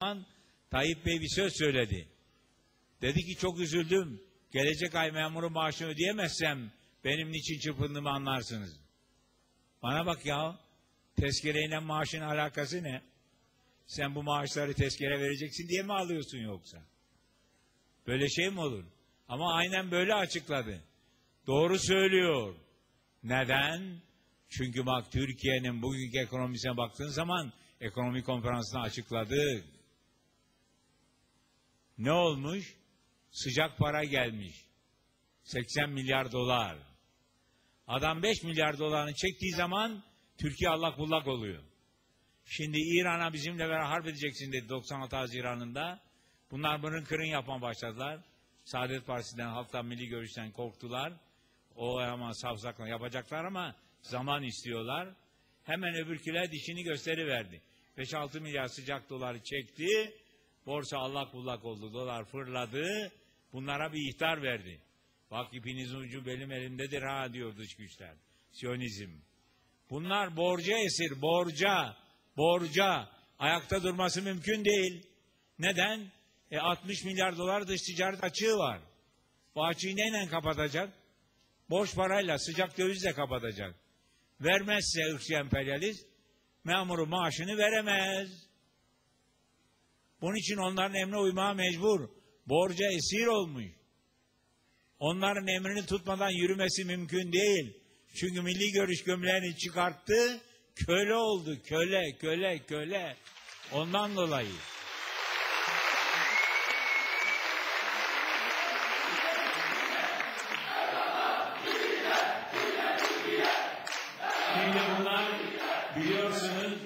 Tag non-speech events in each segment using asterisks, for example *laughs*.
zaman Tayyip Bey bir söz söyledi. Dedi ki çok üzüldüm. Gelecek ay memuru maaşını ödeyemezsem benim niçin çırpındığımı anlarsınız. Bana bak ya. Tezkereyle maaşın alakası ne? Sen bu maaşları tezkere vereceksin diye mi alıyorsun yoksa? Böyle şey mi olur? Ama aynen böyle açıkladı. Doğru söylüyor. Neden? Çünkü bak Türkiye'nin bugünkü ekonomisine baktığın zaman ekonomi konferansında açıkladı. Ne olmuş? Sıcak para gelmiş. 80 milyar dolar. Adam 5 milyar dolarını çektiği zaman Türkiye allak bullak oluyor. Şimdi İran'a bizimle beraber harp edeceksin dedi 96 Haziran'ında. Bunlar mırın kırın yapma başladılar. Saadet Partisi'den, Halktan Milli Görüş'ten korktular. O ama savsakla yapacaklar ama zaman istiyorlar. Hemen öbürküler dişini gösteriverdi. 5-6 milyar sıcak doları çekti. Borsa allak bullak oldu. Dolar fırladı. Bunlara bir ihtar verdi. Bak ipinizin ucu benim elimdedir ha diyor dış güçler. Siyonizm. Bunlar borca esir, borca, borca. Ayakta durması mümkün değil. Neden? E 60 milyar dolar dış ticaret açığı var. Bu açığı neyle kapatacak? Boş parayla, sıcak dövizle kapatacak. Vermezse ırkçı emperyalist, memuru maaşını veremez. Bunun için onların emrine uymaya mecbur. Borca esir olmuş. Onların emrini tutmadan yürümesi mümkün değil. Çünkü milli görüş gömleğini çıkarttı, köle oldu, köle, köle, köle. Ondan dolayı. Şimdi bunlar biliyorsunuz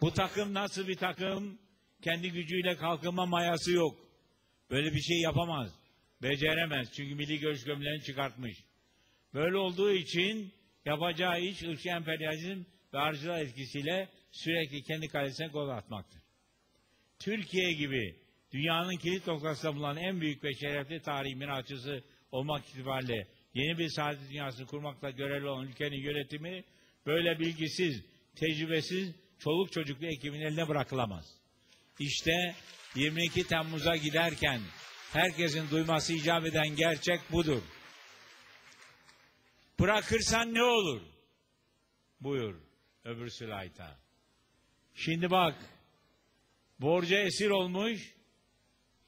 bu takım nasıl bir takım? Kendi gücüyle kalkınma mayası yok. Böyle bir şey yapamaz. Beceremez. Çünkü milli görüş gömleğini çıkartmış. Böyle olduğu için yapacağı iş ırkçı emperyalizm ve harcılar etkisiyle sürekli kendi kalesine gol atmaktır. Türkiye gibi dünyanın kilit noktasında bulunan en büyük ve şerefli tarihi mirasçısı olmak itibariyle yeni bir saadet dünyasını kurmakla görevli olan ülkenin yönetimi böyle bilgisiz, tecrübesiz, çoluk çocuklu ekibin eline bırakılamaz. İşte 22 Temmuz'a giderken herkesin duyması icap eden gerçek budur. Bırakırsan ne olur? Buyur öbür slayta. Şimdi bak borca esir olmuş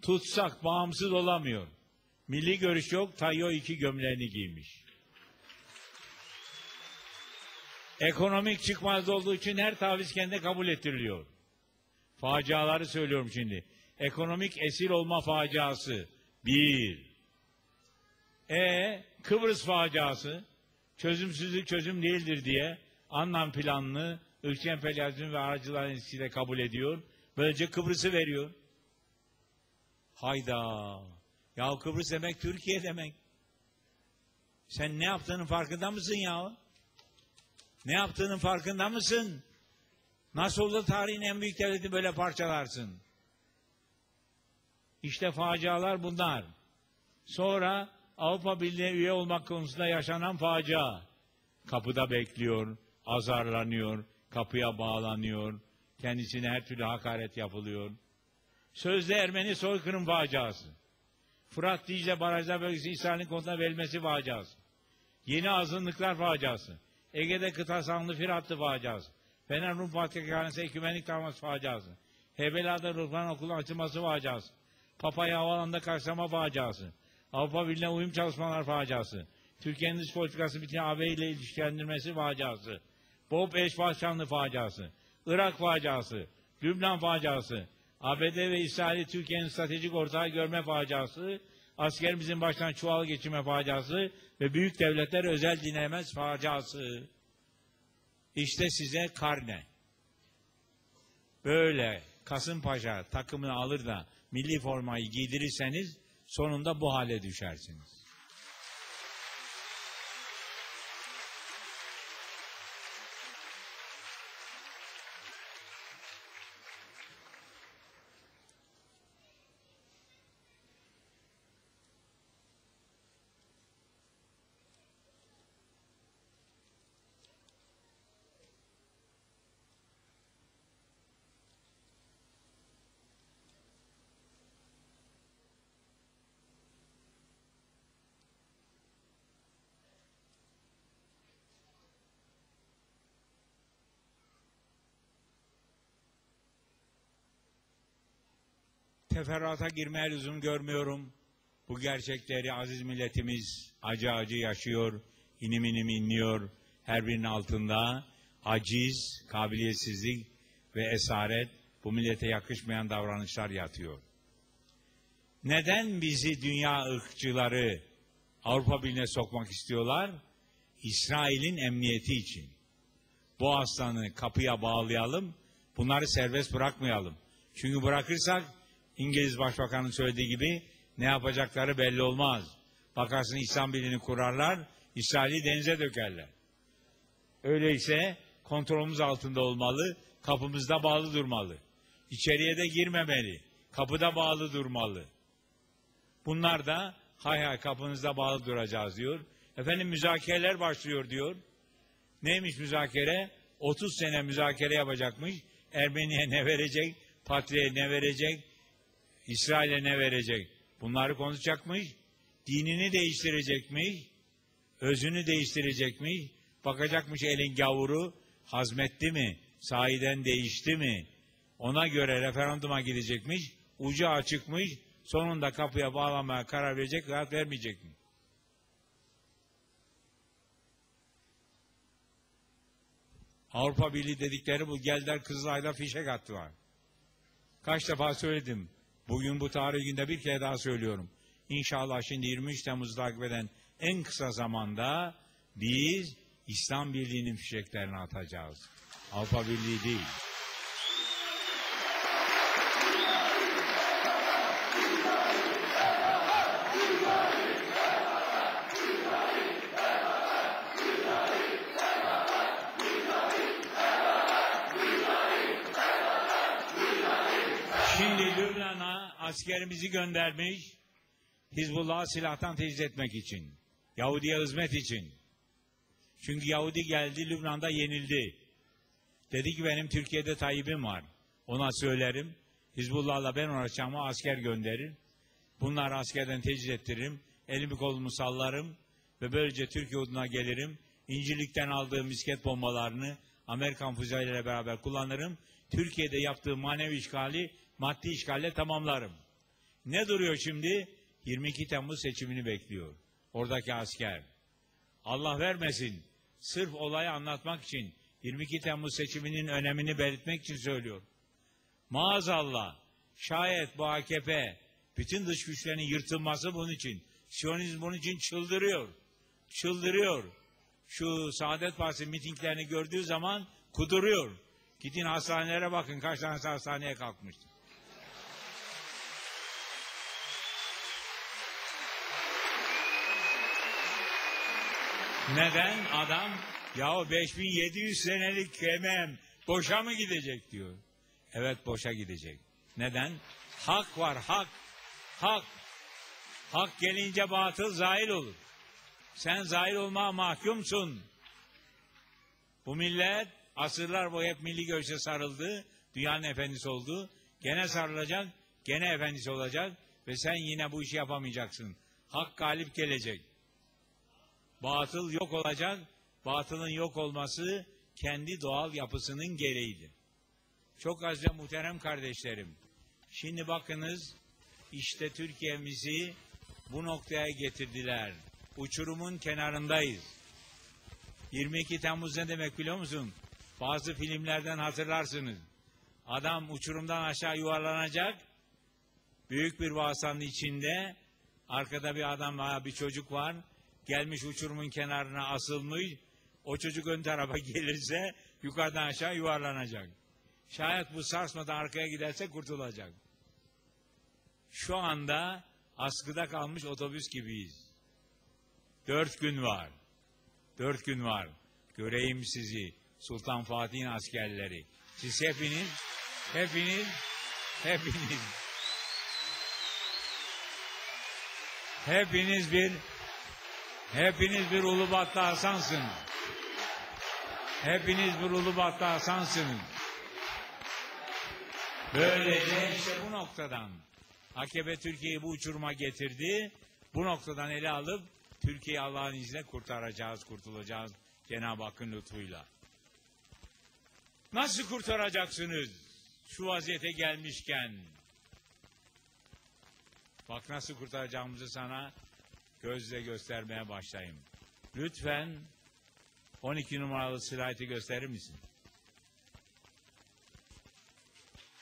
tutsak bağımsız olamıyor. Milli görüş yok Tayyo iki gömleğini giymiş. Ekonomik çıkmaz olduğu için her taviz kendine kabul ettiriliyor. Faciaları söylüyorum şimdi. Ekonomik esir olma faciası. Bir. E Kıbrıs faciası. Çözümsüzlük çözüm değildir diye anlam planını ırkçı emperyalizm ve aracıların etkisiyle kabul ediyor. Böylece Kıbrıs'ı veriyor. Hayda. Ya Kıbrıs demek Türkiye demek. Sen ne yaptığının farkında mısın ya? Ne yaptığının farkında mısın? Nasıl olur tarihin en büyük devleti böyle parçalarsın? İşte facialar bunlar. Sonra Avrupa Birliği'ne üye olmak konusunda yaşanan facia. Kapıda bekliyor, azarlanıyor, kapıya bağlanıyor, kendisine her türlü hakaret yapılıyor. Sözde Ermeni soykırım faciası. Fırat Dicle Barajlar Bölgesi İsrail'in konusuna verilmesi faciası. Yeni azınlıklar faciası. Ege'de kıta sanlı Firatlı faciası. Fener Rum Patrikhanesi Ekümenik Davası faciası. Hebela'da Ruhban Okulu açılması faciası. Papaya Havalanı'nda karşılama faciası. Avrupa Birliği'ne uyum çalışmalar faciası. Türkiye'nin dış politikası bütün AB ile ilişkilendirmesi faciası. Bob eş başkanlığı faciası. Irak faciası. Lübnan faciası. ABD ve İsrail'i Türkiye'nin stratejik ortağı görme faciası. Askerimizin baştan çuval geçirme faciası ve büyük devletler özel dinlemez faciası. İşte size karne. Böyle Kasımpaşa takımını alır da milli formayı giydirirseniz sonunda bu hale düşersiniz. Teferruata girmeye lüzum görmüyorum. Bu gerçekleri aziz milletimiz acı acı yaşıyor, inim inim inliyor. Her birinin altında aciz, kabiliyetsizlik ve esaret, bu millete yakışmayan davranışlar yatıyor. Neden bizi dünya ırkçıları Avrupa Birliği'ne sokmak istiyorlar? İsrail'in emniyeti için. Bu aslanı kapıya bağlayalım, bunları serbest bırakmayalım. Çünkü bırakırsak İngiliz Başbakanı'nın söylediği gibi ne yapacakları belli olmaz. Bakarsın İslam Birliği'ni kurarlar, İsrail'i denize dökerler. Öyleyse kontrolümüz altında olmalı, kapımızda bağlı durmalı. İçeriye de girmemeli, kapıda bağlı durmalı. Bunlar da hay hay kapınızda bağlı duracağız diyor. Efendim müzakereler başlıyor diyor. Neymiş müzakere? 30 sene müzakere yapacakmış. Ermeniye ne verecek? Patriğe ne verecek? İsrail'e ne verecek? Bunları konuşacakmış. Dinini değiştirecekmiş. Özünü değiştirecekmiş. Bakacakmış elin gavuru hazmetti mi? Sahiden değişti mi? Ona göre referanduma gidecekmiş. Ucu açıkmış. Sonunda kapıya bağlamaya karar verecek, rahat vermeyecek mi? Avrupa Birliği dedikleri bu geldiler Kızılay'da fişek attılar. Kaç defa söyledim. Bugün bu tarih günde bir kere daha söylüyorum. İnşallah şimdi 23 Temmuz'u takip eden en kısa zamanda biz İslam Birliği'nin fişeklerini atacağız. Avrupa Birliği değil. Şimdi Lübnan'a askerimizi göndermiş. Hizbullah'ı silahtan teçhiz etmek için. Yahudi'ye hizmet için. Çünkü Yahudi geldi Lübnan'da yenildi. Dedi ki benim Türkiye'de Tayyip'im var. Ona söylerim. Hizbullah'la ben uğraşacağım asker gönderir. Bunları askerden teçhiz ettiririm. Elimi kolumu sallarım. Ve böylece Türkiye orduna gelirim. İncirlik'ten aldığım misket bombalarını Amerikan füzeleriyle beraber kullanırım. Türkiye'de yaptığı manevi işgali maddi işgalle tamamlarım. Ne duruyor şimdi? 22 Temmuz seçimini bekliyor. Oradaki asker. Allah vermesin. Sırf olayı anlatmak için 22 Temmuz seçiminin önemini belirtmek için söylüyor. Maazallah şayet bu AKP bütün dış güçlerin yırtılması bunun için. Siyonizm bunun için çıldırıyor. Çıldırıyor. Şu Saadet Partisi mitinglerini gördüğü zaman kuduruyor. Gidin hastanelere bakın kaç tane hastaneye kalkmıştır. Neden? Adam yahu 5700 senelik kemem boşa mı gidecek diyor. Evet boşa gidecek. Neden? Hak var hak. Hak. Hak gelince batıl zahil olur. Sen zahil olmaya mahkumsun. Bu millet asırlar boyu hep milli görüşe sarıldı. Dünyanın efendisi oldu. Gene sarılacak. Gene efendisi olacak. Ve sen yine bu işi yapamayacaksın. Hak galip gelecek. Batıl yok olacak. Batılın yok olması kendi doğal yapısının gereğidir. Çok azca muhterem kardeşlerim. Şimdi bakınız işte Türkiye'mizi bu noktaya getirdiler. Uçurumun kenarındayız. 22 Temmuz ne demek biliyor musun? Bazı filmlerden hatırlarsınız. Adam uçurumdan aşağı yuvarlanacak. Büyük bir vasanın içinde arkada bir adam veya bir çocuk var. Gelmiş uçurumun kenarına asılmış. O çocuk ön tarafa *laughs* gelirse yukarıdan aşağı yuvarlanacak. Şayet bu sarsmadan arkaya giderse kurtulacak. Şu anda askıda kalmış otobüs gibiyiz. Dört gün var. Dört gün var. Göreyim sizi Sultan Fatih'in askerleri. Siz hepiniz, hepiniz, hepiniz, hepiniz bir, hepiniz bir Ulubatlı Hasan'sınız. Hepiniz bir Ulubatlı Hasan'sınız. Böylece işte bu noktadan AKP Türkiye'yi bu uçuruma getirdi. Bu noktadan ele alıp Türkiye'yi Allah'ın izniyle kurtaracağız, kurtulacağız Cenab-ı Hakk'ın lütfuyla. Nasıl kurtaracaksınız şu vaziyete gelmişken? Bak nasıl kurtaracağımızı sana gözle göstermeye başlayayım. Lütfen 12 numaralı slaytı gösterir misin?